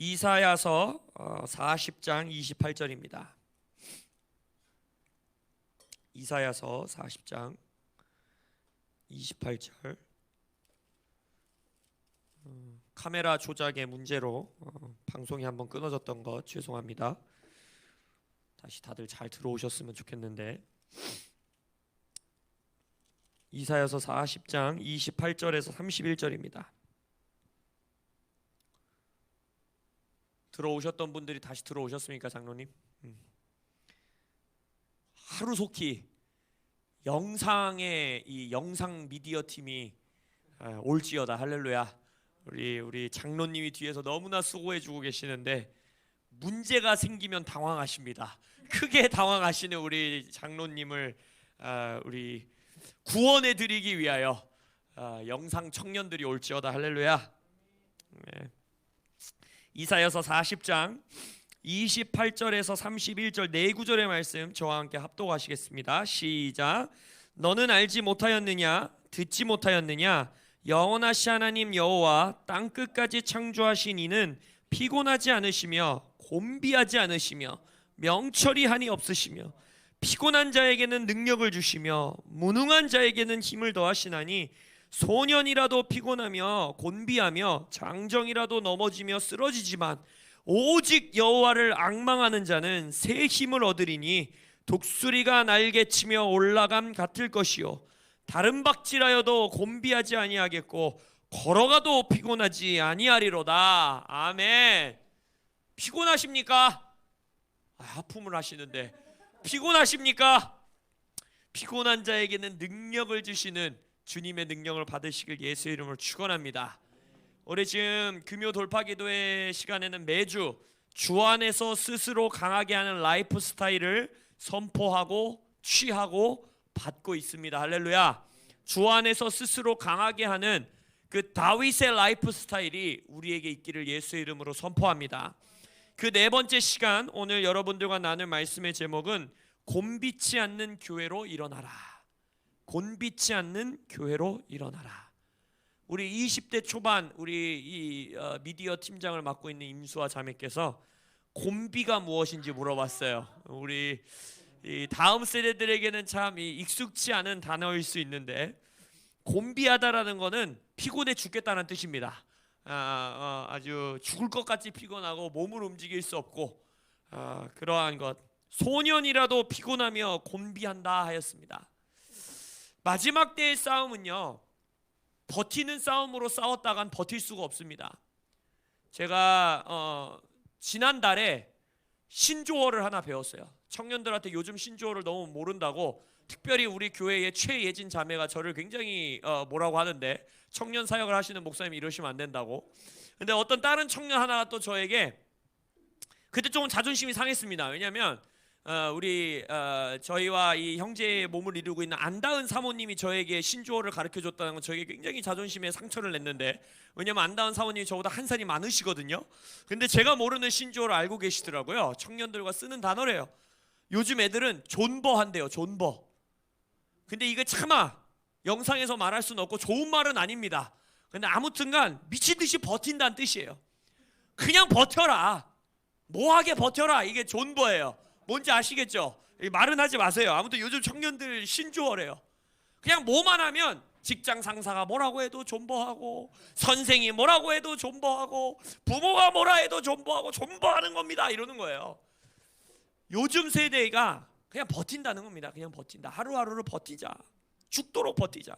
이사야서 40장 28절입니다. 이사야서 40장 28절 어, 카메라 조작의 문제로 어, 방송이 한번 끊어졌던 것 죄송합니다. 다시 다들 잘 들어오셨으면 좋겠는데 이사야서 40장 28절에서 31절입니다. 들어오셨던 분들이 다시 들어오셨습니까, 장로님? 음. 하루속히 영상의 이 영상 미디어 팀이 아, 올지어다 할렐루야. 우리 우리 장로님이 뒤에서 너무나 수고해 주고 계시는데 문제가 생기면 당황하십니다. 크게 당황하시는 우리 장로님을 아, 우리 구원해 드리기 위하여 아, 영상 청년들이 올지어다 할렐루야. 네. 이사여서 40장 28절에서 31절 네 구절의 말씀 저와 함께 합독하시겠습니다. 시작. 너는 알지 못하였느냐 듣지 못하였느냐 영원하시 하나님 여호와 땅 끝까지 창조하신 이는 피곤하지 않으시며 곤비하지 않으시며 명철이 한이 없으시며 피곤한 자에게는 능력을 주시며 무능한 자에게는 힘을 더하시나니 소년이라도 피곤하며 곤비하며 장정이라도 넘어지며 쓰러지지만 오직 여호와를 악망하는 자는 새 힘을 얻으리니 독수리가 날개치며 올라감 같을 것이요 다른 박질하여도 곤비하지 아니하겠고 걸어가도 피곤하지 아니하리로다 아멘 피곤하십니까? 아, 하품을 하시는데 피곤하십니까? 피곤한 자에게는 능력을 주시는 주님의 능력을 받으시길 예수의 이름으로 축원합니다. 올해 지금 금요 돌파 기도회 시간에는 매주 주 안에서 스스로 강하게 하는 라이프 스타일을 선포하고 취하고 받고 있습니다. 할렐루야. 주 안에서 스스로 강하게 하는 그 다윗의 라이프 스타일이 우리에게 있기를 예수의 이름으로 선포합니다. 그 네 번째 시간 오늘 여러분들과 나눌 말씀의 제목은 곤비치 않는 교회로 일어나라. 곤비치 않는 교회로 일어나라. 우리 20대 초반 우리 이 어, 미디어 팀장을 맡고 있는 임수아 자매께서 곤비가 무엇인지 물어봤어요. 우리 이 다음 세대들에게는 참이 익숙치 않은 단어일 수 있는데 곤비하다라는 거는 피곤해 죽겠다는 뜻입니다. 아, 어, 아주 죽을 것 같이 피곤하고 몸을 움직일 수 없고 아, 그러한 것 소년이라도 피곤하며 곤비한다 하였습니다. 마지막 때의 싸움은요 버티는 싸움으로 싸웠다간 버틸 수가 없습니다. 제가 어, 지난달에 신조어를 하나 배웠어요. 청년들한테 요즘 신조어를 너무 모른다고 특별히 우리 교회의 최예진 자매가 저를 굉장히 어, 뭐라고 하는데 청년 사역을 하시는 목사님이 이러시면 안 된다고. 근데 어떤 다른 청년 하나가 또 저에게 그때 조금 자존심이 상했습니다. 왜냐하면 어, 우리 어, 저희와 이 형제의 몸을 이루고 있는 안다은 사모님이 저에게 신조어를 가르쳐 줬다는 건 저에게 굉장히 자존심에 상처를 냈는데 왜냐면 안다은 사모님이 저보다 한 살이 많으시거든요. 근데 제가 모르는 신조어를 알고 계시더라고요. 청년들과 쓰는 단어래요. 요즘 애들은 존버 한대요. 존버. 근데 이게 차마 영상에서 말할 수는 없고 좋은 말은 아닙니다. 근데 아무튼간 미친 듯이 버틴다는 뜻이에요. 그냥 버텨라. 뭐하게 버텨라. 이게 존버예요. 뭔지 아시겠죠? 말은 하지 마세요. 아무튼 요즘 청년들 신조어래요. 그냥 뭐만 하면 직장 상사가 뭐라고 해도 존버하고 선생이 뭐라고 해도 존버하고 부모가 뭐라 해도 존버하고 존버하는 겁니다. 이러는 거예요. 요즘 세대가 그냥 버틴다는 겁니다. 그냥 버틴다. 하루하루를 버티자. 죽도록 버티자.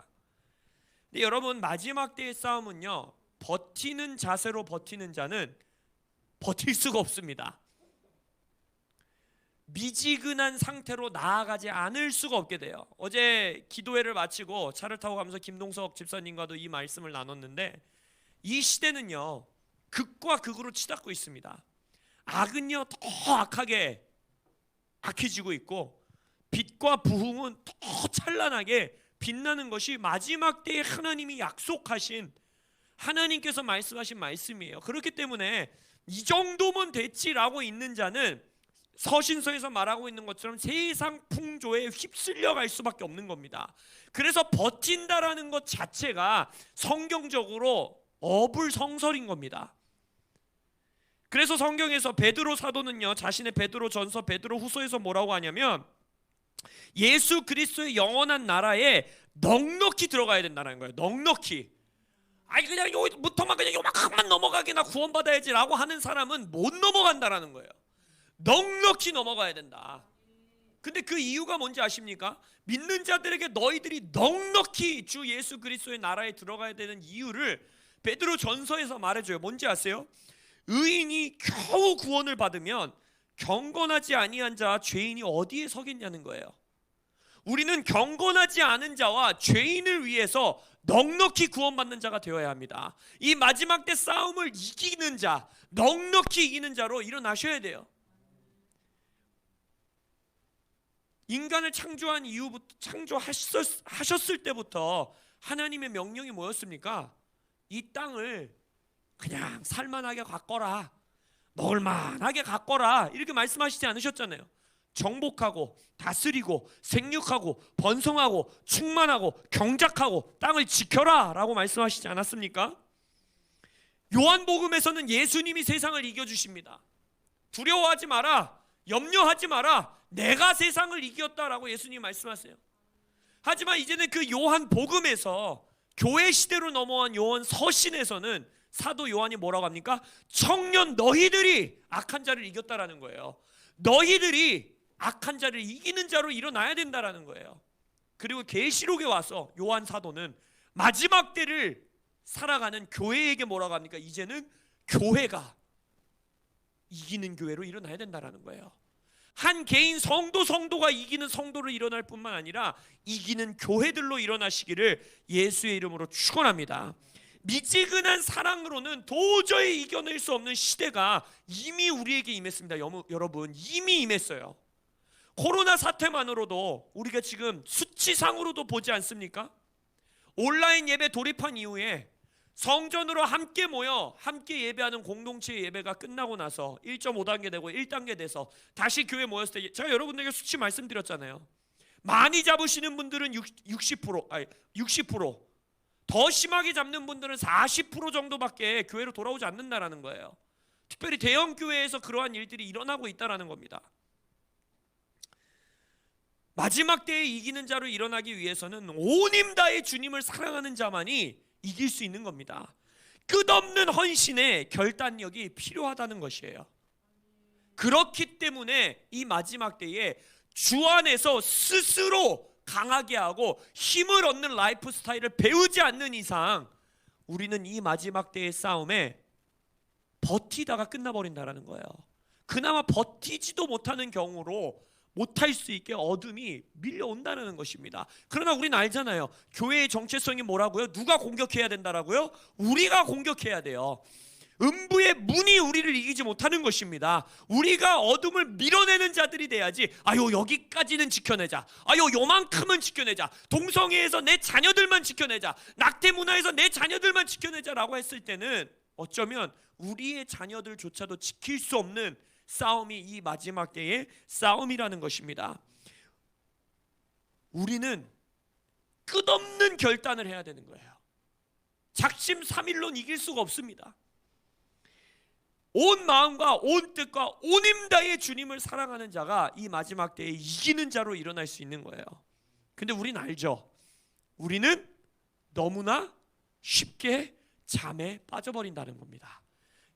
근데 여러분 마지막 때의 싸움은요. 버티는 자세로 버티는 자는 버틸 수가 없습니다. 미지근한 상태로 나아가지 않을 수가 없게 돼요. 어제 기도회를 마치고 차를 타고 가면서 김동석 집사님과도 이 말씀을 나눴는데 이 시대는요 극과 극으로 치닫고 있습니다. 악은요 더 악하게 악해지고 있고 빛과 부흥은 더 찬란하게 빛나는 것이 마지막 때에 하나님이 약속하신 하나님께서 말씀하신 말씀이에요. 그렇기 때문에 이 정도면 됐지라고 있는 자는 서신서에서 말하고 있는 것처럼 세상 풍조에 휩쓸려 갈 수밖에 없는 겁니다. 그래서 버틴다라는 것 자체가 성경적으로 어불성설인 겁니다. 그래서 성경에서 베드로 사도는요 자신의 베드로 전서 베드로 후서에서 뭐라고 하냐면 예수 그리스도의 영원한 나라에 넉넉히 들어가야 된다는 거예요. 넉넉히. 아니 그냥 요부터만 그냥 요만큼만 넘어가게 나 구원받아야지라고 하는 사람은 못 넘어간다라는 거예요. 넉넉히 넘어가야 된다. 근데 그 이유가 뭔지 아십니까? 믿는 자들에게 너희들이 넉넉히 주 예수 그리스도의 나라에 들어가야 되는 이유를 베드로 전서에서 말해줘요. 뭔지 아세요? 의인이 겨우 구원을 받으면 경건하지 아니한 자 죄인이 어디에 서겠냐는 거예요. 우리는 경건하지 않은 자와 죄인을 위해서 넉넉히 구원받는 자가 되어야 합니다. 이 마지막 때 싸움을 이기는 자, 넉넉히 이기는 자로 일어나셔야 돼요. 인간을 창조한 이후부터 창조하셨을 때부터 하나님의 명령이 뭐였습니까? 이 땅을 그냥 살만하게 가꿔라. 먹을만하게 가꿔라. 이렇게 말씀하시지 않으셨잖아요. 정복하고 다스리고 생육하고 번성하고 충만하고 경작하고 땅을 지켜라라고 말씀하시지 않았습니까? 요한복음에서는 예수님이 세상을 이겨 주십니다. 두려워하지 마라. 염려하지 마라. 내가 세상을 이겼다라고 예수님 말씀하세요. 하지만 이제는 그 요한 복음에서 교회 시대로 넘어온 요한 서신에서는 사도 요한이 뭐라고 합니까? 청년 너희들이 악한 자를 이겼다라는 거예요. 너희들이 악한 자를 이기는 자로 일어나야 된다라는 거예요. 그리고 계시록에 와서 요한 사도는 마지막 때를 살아가는 교회에게 뭐라고 합니까? 이제는 교회가 이기는 교회로 일어나야 된다라는 거예요. 한 개인 성도 성도가 이기는 성도로 일어날 뿐만 아니라 이기는 교회들로 일어나시기를 예수의 이름으로 축원합니다. 미지근한 사랑으로는 도저히 이겨낼 수 없는 시대가 이미 우리에게 임했습니다. 여러분 이미 임했어요. 코로나 사태만으로도 우리가 지금 수치상으로도 보지 않습니까? 온라인 예배 돌입한 이후에 성전으로 함께 모여 함께 예배하는 공동체 예배가 끝나고 나서 1.5단계 되고 1단계 돼서 다시 교회 모였을 때 제가 여러분들에게 수치 말씀드렸잖아요. 많이 잡으시는 분들은 60% 아니 60%더 심하게 잡는 분들은 40% 정도밖에 교회로 돌아오지 않는다라는 거예요. 특별히 대형 교회에서 그러한 일들이 일어나고 있다라는 겁니다. 마지막 때에 이기는 자로 일어나기 위해서는 온 힘 다해 주님을 사랑하는 자만이 이길 수 있는 겁니다. 끝없는 헌신의 결단력이 필요하다는 것이에요. 그렇기 때문에 이 마지막 때에 주 안에서 스스로 강하게 하고 힘을 얻는 라이프 스타일을 배우지 않는 이상 우리는 이 마지막 때의 싸움에 버티다가 끝나버린다라는 거예요. 그나마 버티지도 못하는 경우로 못할 수 있게 어둠이 밀려온다는 것입니다. 그러나 우리는 알잖아요. 교회의 정체성이 뭐라고요? 누가 공격해야 된다라고요? 우리가 공격해야 돼요. 음부의 문이 우리를 이기지 못하는 것입니다. 우리가 어둠을 밀어내는 자들이 돼야지. 아유 여기까지는 지켜내자. 아유 요만큼은 지켜내자. 동성애에서 내 자녀들만 지켜내자. 낙태 문화에서 내 자녀들만 지켜내자라고 했을 때는 어쩌면 우리의 자녀들조차도 지킬 수 없는 싸움이 이 마지막 때의 싸움이라는 것입니다. 우리는 끝없는 결단을 해야 되는 거예요. 작심 삼일론 이길 수가 없습니다. 온 마음과 온 뜻과 온 힘다해 주님을 사랑하는 자가 이 마지막 때에 이기는 자로 일어날 수 있는 거예요. 근데 우리는 알죠. 우리는 너무나 쉽게 잠에 빠져버린다는 겁니다.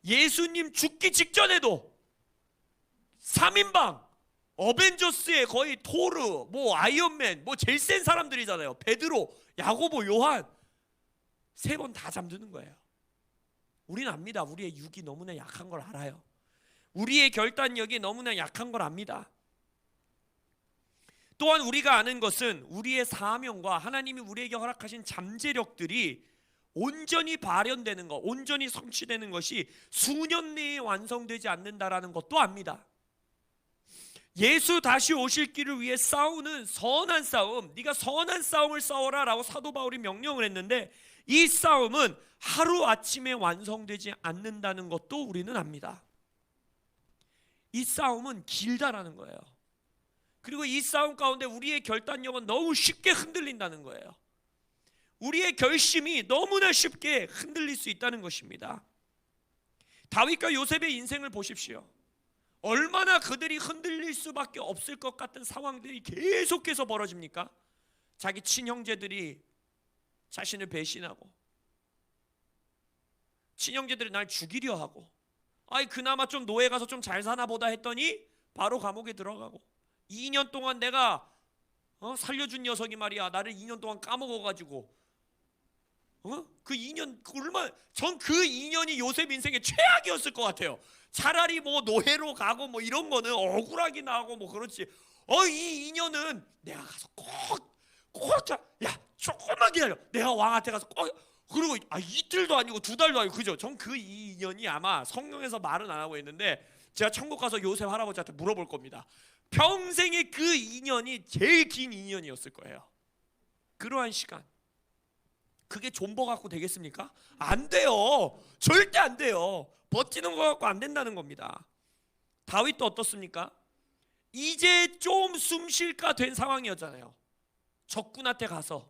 예수님 죽기 직전에도 3인방 어벤져스의 거의 토르, 뭐 아이언맨, 뭐 제일 센 사람들이잖아요. 베드로, 야고보, 요한 세 번 다 잠드는 거예요. 우리는 압니다. 우리의 육이 너무나 약한 걸 알아요. 우리의 결단력이 너무나 약한 걸 압니다. 또한 우리가 아는 것은 우리의 사명과 하나님이 우리에게 허락하신 잠재력들이 온전히 발현되는 것, 온전히 성취되는 것이 수년 내에 완성되지 않는다라는 것도 압니다. 예수 다시 오실 길을 위해 싸우는 선한 싸움, 네가 선한 싸움을 싸워라라고 사도 바울이 명령을 했는데 이 싸움은 하루 아침에 완성되지 않는다는 것도 우리는 압니다. 이 싸움은 길다라는 거예요. 그리고 이 싸움 가운데 우리의 결단력은 너무 쉽게 흔들린다는 거예요. 우리의 결심이 너무나 쉽게 흔들릴 수 있다는 것입니다. 다윗과 요셉의 인생을 보십시오. 얼마나 그들이 흔들릴 수밖에 없을 것 같은 상황들이 계속해서 벌어집니까? 자기 친형제들이 자신을 배신하고 친형제들이 날 죽이려 하고 아이 그나마 좀 노예 가서 좀 잘 사나 보다 했더니 바로 감옥에 들어가고 2년 동안 내가 어? 살려준 녀석이 말이야 나를 2년 동안 까먹어 가지고 어? 그 2년 그 얼마 전 그 2년이 요셉 인생의 최악이었을 것 같아요. 차라리 뭐 노예로 가고 뭐 이런 거는 억울하긴 하고 뭐 그렇지. 어이 2년은 내가 가서 꼭 꼭 야 조금만 기다려. 내가 왕한테 가서 꼭 그리고 아 이틀도 아니고 두 달도 아니고 그죠? 전그 2년이 아마 성경에서 말은 안 하고 있는데 제가 천국 가서 요셉 할아버지한테 물어볼 겁니다. 평생의 그 2년이 제일 긴 2년이었을 거예요. 그러한 시간. 그게 존버 갖고 되겠습니까? 안 돼요. 절대 안 돼요. 버티는 거 갖고 안 된다는 겁니다. 다윗도 어떻습니까? 이제 좀 숨 쉴까 된 상황이었잖아요. 적군한테 가서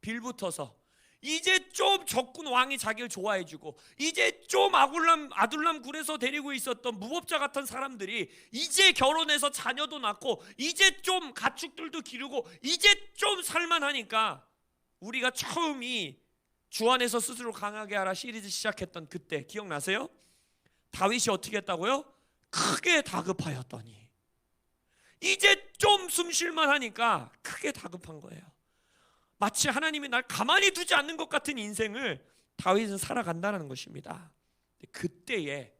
빌붙어서 이제 좀 적군 왕이 자기를 좋아해 주고 이제 좀 아굴람 아둘람 굴에서 데리고 있었던 무법자 같은 사람들이 이제 결혼해서 자녀도 낳고 이제 좀 가축들도 기르고 이제 좀 살만하니까 우리가 처음이 주 안에서 스스로 강하게 하라 시리즈 시작했던 그때 기억나세요? 다윗이 어떻게 했다고요? 크게 다급하였더니 이제 좀 숨 쉴만 하니까 크게 다급한 거예요. 마치 하나님이 날 가만히 두지 않는 것 같은 인생을 다윗은 살아간다는 것입니다. 그때에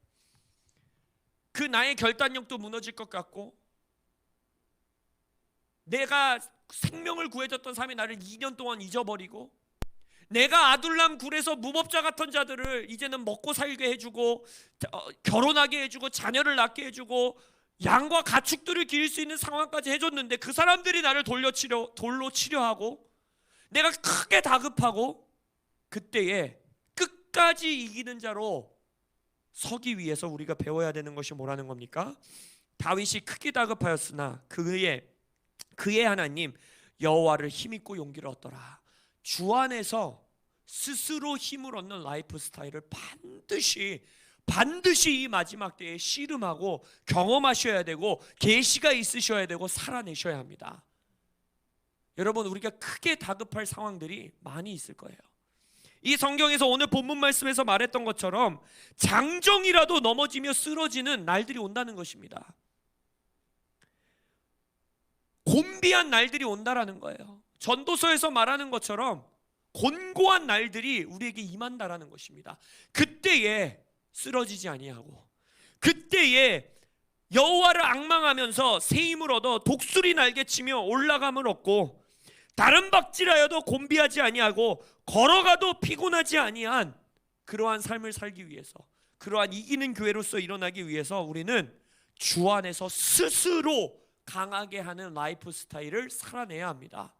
그 나의 결단력도 무너질 것 같고 내가 생명을 구해줬던 사람이 나를 2년 동안 잊어버리고 내가 아둘람 굴에서 무법자 같은 자들을 이제는 먹고 살게 해주고 어, 결혼하게 해주고 자녀를 낳게 해주고 양과 가축들을 기를 수 있는 상황까지 해줬는데 그 사람들이 나를 돌려 치려 돌로 치려하고 내가 크게 다급하고 그때에 끝까지 이기는 자로 서기 위해서 우리가 배워야 되는 것이 뭐라는 겁니까? 다윗이 크게 다급하였으나 그의 그의 하나님 여호와를 힘입고 용기를 얻더라. 주 안에서 스스로 힘을 얻는 라이프 스타일을 반드시 반드시 이 마지막 때에 씨름하고 경험하셔야 되고 계시가 있으셔야 되고 살아내셔야 합니다. 여러분 우리가 크게 다급할 상황들이 많이 있을 거예요. 이 성경에서 오늘 본문 말씀에서 말했던 것처럼 장정이라도 넘어지며 쓰러지는 날들이 온다는 것입니다. 곤비한 날들이 온다라는 거예요. 전도서에서 말하는 것처럼 곤고한 날들이 우리에게 임한다라는 것입니다. 그때에 쓰러지지 아니하고 그때에 여호와를 악망하면서 새 힘을 얻어 독수리 날개 치며 올라감을 얻고 다른 박질하여도 곤비하지 아니하고 걸어가도 피곤하지 아니한 그러한 삶을 살기 위해서 그러한 이기는 교회로서 일어나기 위해서 우리는 주 안에서 스스로 강하게 하는 라이프 스타일을 살아내야 합니다.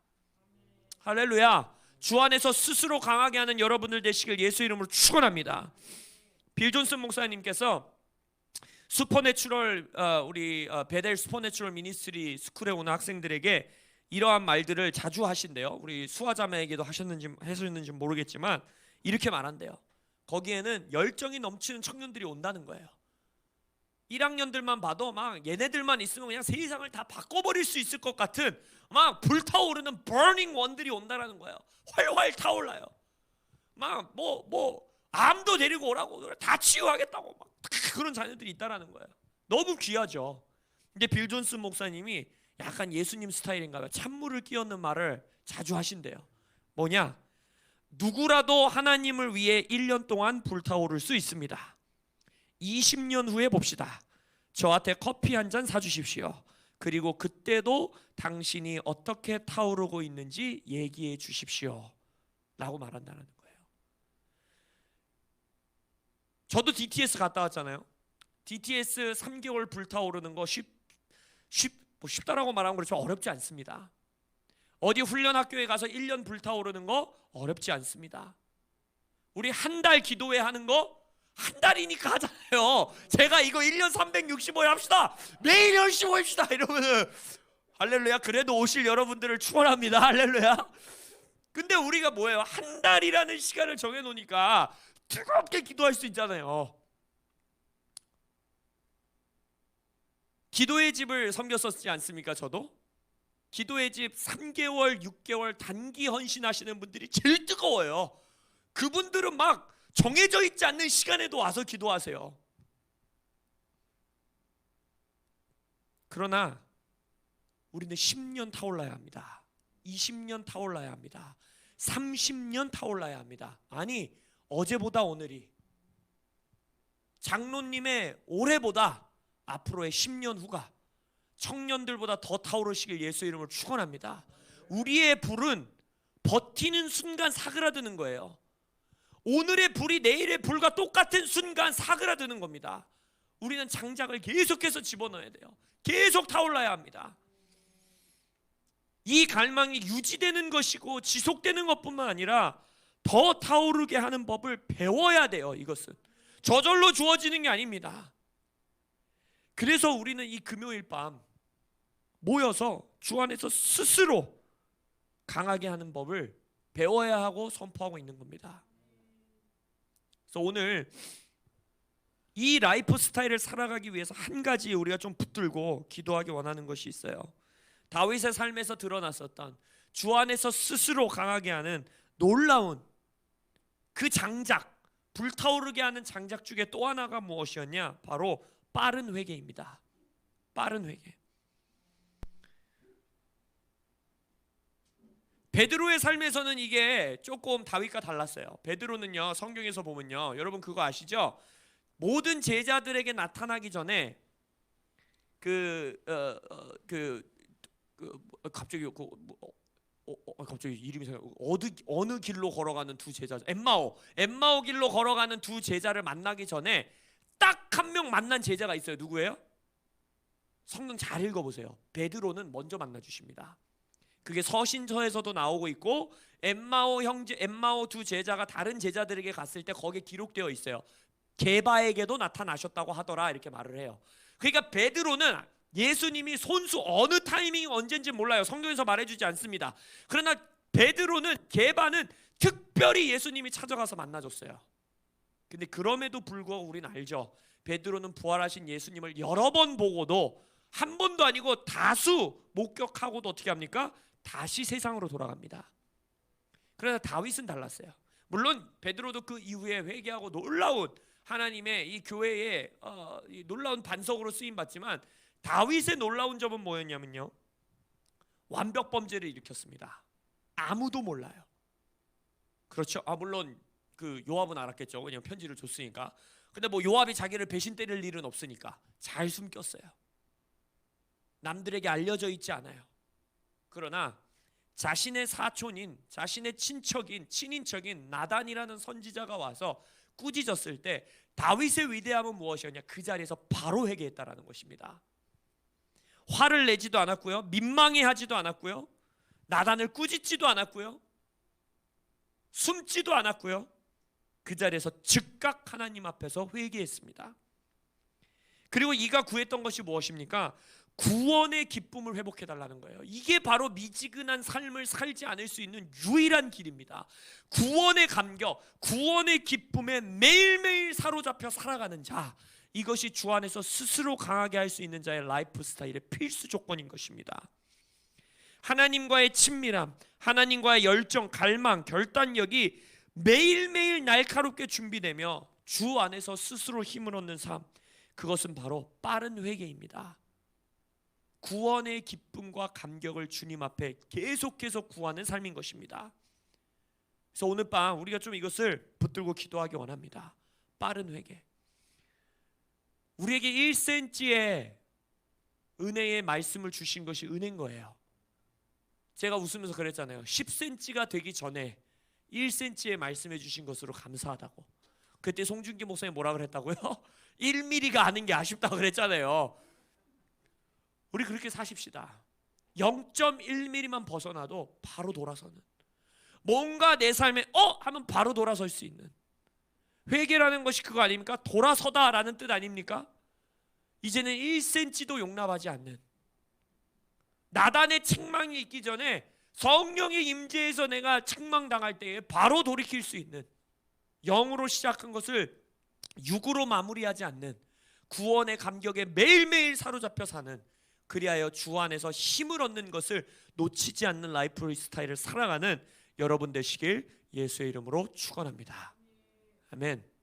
할렐루야. 주 안에서 스스로 강하게 하는 여러분들 되시길 예수 이름으로 축원합니다. 빌 존슨 목사님께서 슈퍼내추럴 어, 우리 어, 베델 슈퍼내추럴 미니스트리 스쿨에 오는 학생들에게 이러한 말들을 자주 하신대요. 우리 수아자매에게도 하셨는지 하셨는지 모르겠지만 이렇게 말한대요. 거기에는 열정이 넘치는 청년들이 온다는 거예요. 1학년들만 봐도 막 얘네들만 있으면 그냥 세상을 다 바꿔버릴 수 있을 것 같은 막 불타오르는 burning 원들이 온다라는 거예요. 활활 타올라요. 막 뭐뭐 암도 데리고 오라고 다 치유하겠다고 막 그런 자녀들이 있다라는 거예요. 너무 귀하죠. 근데 빌 존스 목사님이 약간 예수님 스타일인가 봐요. 찬물을 끼얹는 말을 자주 하신대요. 뭐냐? 누구라도 하나님을 위해 1년 동안 불타오를 수 있습니다. 20년 후에 봅시다. 저한테 커피 한 잔 사주십시오. 그리고 그때도 당신이 어떻게 타오르고 있는지 얘기해 주십시오. 라고 말한다는 거예요. 저도 DTS 갔다 왔잖아요. DTS 3개월 불타오르는 거 쉽, 쉽, 뭐 쉽다라고 말하면 그렇죠. 어렵지 않습니다. 어디 훈련 학교에 가서 1년 불타오르는 거 어렵지 않습니다. 우리 한 달 기도회 하는 거 한 달이니까 하잖아요. 제가 이거 1년 365일 합시다. 매일 열심히 합시다. 이러면은 할렐루야. 그래도 오실 여러분들을 축원합니다. 할렐루야. 근데 우리가 뭐예요? 한 달이라는 시간을 정해 놓으니까 뜨겁게 기도할 수 있잖아요. 기도의 집을 섬겼었지 않습니까? 저도 기도의 집 3개월, 6개월 단기 헌신하시는 분들이 제일 뜨거워요. 그분들은 막 정해져 있지 않는 시간에도 와서 기도하세요. 그러나 우리는 10년 타올라야 합니다. 20년 타올라야 합니다. 30년 타올라야 합니다. 아니, 어제보다 오늘이 장로님의 올해보다 앞으로의 10년 후가 청년들보다 더 타오르시길 예수 이름으로 축원합니다. 우리의 불은 버티는 순간 사그라드는 거예요. 오늘의 불이 내일의 불과 똑같은 순간 사그라드는 겁니다. 우리는 장작을 계속해서 집어넣어야 돼요. 계속 타올라야 합니다. 이 갈망이 유지되는 것이고 지속되는 것뿐만 아니라 더 타오르게 하는 법을 배워야 돼요. 이것은 저절로 주어지는 게 아닙니다. 그래서 우리는 이 금요일 밤 모여서 주 안에서 스스로 강하게 하는 법을 배워야 하고 선포하고 있는 겁니다. 그래서 오늘 이 라이프 스타일을 살아가기 위해서 한 가지 우리가 좀 붙들고 기도하기 원하는 것이 있어요. 다윗의 삶에서 드러났었던 주 안에서 스스로 강하게 하는 놀라운 그 장작, 불타오르게 하는 장작 중에 또 하나가 무엇이었냐? 바로 빠른 회개입니다. 빠른 회개. 베드로의 삶에서는 이게 조금 다윗과 달랐어요. 베드로는요 성경에서 보면요 여러분 그거 아시죠? 모든 제자들에게 나타나기 전에 그 어, 어, 그, 그 갑자기 그 뭐, 어, 어, 갑자기 이름이 생각 어느 어느 길로 걸어가는 두 제자 엠마오 엠마오 길로 걸어가는 두 제자를 만나기 전에 딱 한 명 만난 제자가 있어요. 누구예요? 성경 잘 읽어보세요. 베드로는 먼저 만나 주십니다. 그게 서신서에서도 나오고 있고 엠마오 형제 엠마오 두 제자가 다른 제자들에게 갔을 때 거기에 기록되어 있어요. 게바에게도 나타나셨다고 하더라 이렇게 말을 해요. 그러니까 베드로는 예수님이 손수 어느 타이밍이 언젠지 몰라요. 성경에서 말해주지 않습니다. 그러나 베드로는 게바는 특별히 예수님이 찾아가서 만나줬어요. 근데 그럼에도 불구하고 우리는 알죠. 베드로는 부활하신 예수님을 여러 번 보고도 한 번도 아니고 다수 목격하고도 어떻게 합니까? 다시 세상으로 돌아갑니다. 그러나 다윗은 달랐어요. 물론 베드로도 그 이후에 회개하고 놀라운 하나님의 이 교회의 어, 이 놀라운 반석으로 쓰임 받지만 다윗의 놀라운 점은 뭐였냐면요. 완벽 범죄를 일으켰습니다. 아무도 몰라요. 그렇죠. 아 물론 그 요압은 알았겠죠. 그냥 편지를 줬으니까. 근데 뭐 요압이 자기를 배신 때릴 일은 없으니까 잘 숨겼어요. 남들에게 알려져 있지 않아요. 그러나 자신의 사촌인, 자신의 친척인, 친인척인 나단이라는 선지자가 와서 꾸짖었을 때 다윗의 위대함은 무엇이었냐? 그 자리에서 바로 회개했다라는 것입니다. 화를 내지도 않았고요. 민망해하지도 않았고요. 나단을 꾸짖지도 않았고요. 숨지도 않았고요. 그 자리에서 즉각 하나님 앞에서 회개했습니다. 그리고 이가 구했던 것이 무엇입니까? 구원의 기쁨을 회복해 달라는 거예요. 이게 바로 미지근한 삶을 살지 않을 수 있는 유일한 길입니다. 구원의 감격, 구원의 기쁨에 매일매일 사로잡혀 살아가는 자. 이것이 주 안에서 스스로 강하게 할 수 있는 자의 라이프 스타일의 필수 조건인 것입니다. 하나님과의 친밀함, 하나님과의 열정, 갈망, 결단력이 매일매일 날카롭게 준비되며 주 안에서 스스로 힘을 얻는 삶. 그것은 바로 빠른 회개입니다. 구원의 기쁨과 감격을 주님 앞에 계속해서 구하는 삶인 것입니다. 그래서 오늘 밤 우리가 좀 이것을 붙들고 기도하기 원합니다. 빠른 회개. 우리에게 1cm의 은혜의 말씀을 주신 것이 은혜인 거예요. 제가 웃으면서 그랬잖아요. 10cm가 되기 전에 1cm의 말씀해 주신 것으로 감사하다고. 그때 송중기 목사님 뭐라 그랬다고요? 1mm가 아는 게 아쉽다고 그랬잖아요. 우리 그렇게 사십시다. 0.1mm만 벗어나도 바로 돌아서는. 뭔가 내 삶에 어? 하면 바로 돌아설 수 있는. 회개라는 것이 그거 아닙니까? 돌아서다라는 뜻 아닙니까? 이제는 1cm도 용납하지 않는. 나단의 책망이 있기 전에 성령의 임재에서 내가 책망당할 때에 바로 돌이킬 수 있는. 영으로 시작한 것을 육으로 마무리하지 않는. 구원의 감격에 매일매일 사로잡혀 사는 그리하여 주 안에서 힘을 얻는 것을 놓치지 않는 라이프 스타일을 살아가는 여러분 되시길 예수의 이름으로 축원합니다. 아멘.